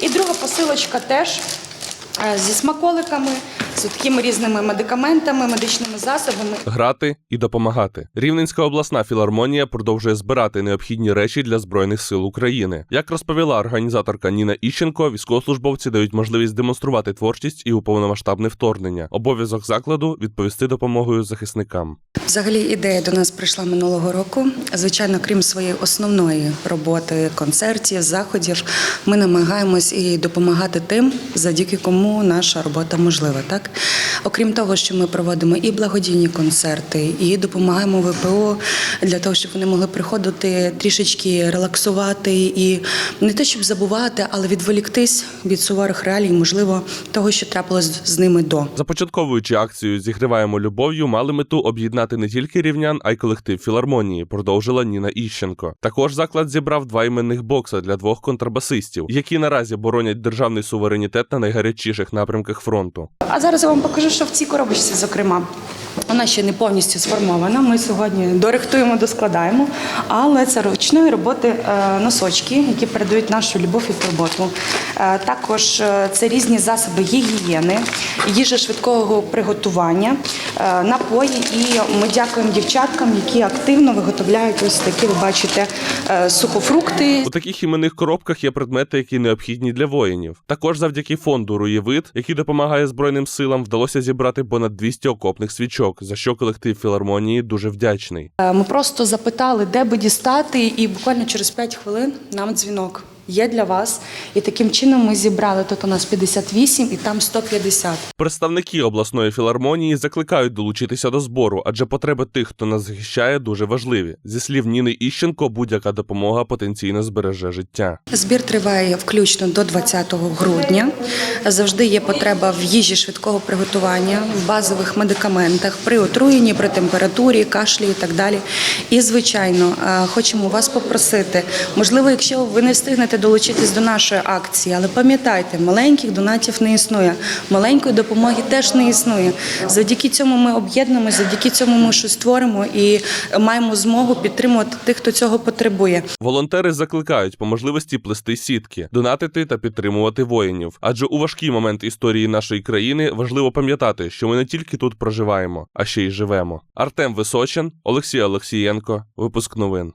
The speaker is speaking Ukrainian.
І друга посилочка теж е, зі смаколиками, з такими різними медикаментами, медичними засобами. Грати і допомагати. Рівненська обласна філармонія продовжує збирати необхідні речі для збройних сил України. Як розповіла організаторка Ніна Іщенко, військовослужбовці дають можливість демонструвати творчість і у повномасштабне вторгнення. Обов'язок закладу відповісти допомогою захисникам. Взагалі ідея до нас прийшла минулого року. Звичайно, крім своєї основної роботи, концертів, заходів, ми намагаємось і допомагати тим, завдяки кому наша робота можлива. Так, окрім того, що ми проводимо і благодійні концерти, і допомагаємо ВПО для того, щоб вони могли приходити трішечки релаксувати і не те, щоб забувати, але відволіктись від суворих реалій, можливо, того, що трапилось з ними до. Започатковуючи акцію Зігріваємо любов'ю, мали мету об'єднати не тільки рівнян, а й колектив філармонії, продовжила Ніна Іщенко. Також заклад зібрав два іменних бокса для двох контрабасистів, які наразі боронять державний суверенітет на найгарячіших напрямках фронту. А зараз я вам покажу, що в цій коробочці, зокрема. Вона ще не повністю сформована. Ми сьогодні дорихтуємо, доскладаємо, але це ручної роботи е, носочки, які передають нашу любов і турботу. Е, Також е, це різні засоби гігієни, їжа швидкого приготування, напої. І ми дякуємо дівчаткам, які активно виготовляють ось такі, ви бачите, сухофрукти, У таких іменних коробках є предмети, які необхідні для воїнів. Також завдяки фонду Руєвид, який допомагає збройним силам, вдалося зібрати понад 200 окопних свічок, за що колектив філармонії дуже вдячний. Е, Ми просто запитали, де би дістати, і буквально через 5 хвилин нам дзвінок. Є для вас. І таким чином ми зібрали тут у нас 58 і там 150. Представники обласної філармонії закликають долучитися до збору, адже потреби тих, хто нас захищає, дуже важливі. Зі слів Ніни Іщенко, будь-яка допомога потенційно збереже життя. Збір триває включно до 20 грудня. Завжди є потреба в їжі швидкого приготування, в базових медикаментах, при отруєнні, при температурі, кашлі і так далі. І, звичайно, е, хочемо вас попросити, можливо, якщо ви не встигнете долучитись до нашої акції, але пам'ятайте, маленьких донатів не існує, маленької допомоги теж не існує. Завдяки цьому ми об'єднуємося, завдяки цьому ми щось створимо і маємо змогу підтримувати тих, хто цього потребує. Волонтери закликають по можливості плести сітки, донатити та підтримувати воїнів. Адже у важкий момент історії нашої країни важливо пам'ятати, що ми не тільки тут проживаємо, а ще й живемо. Артем Височин, Олексій Олексієнко, випуск новин.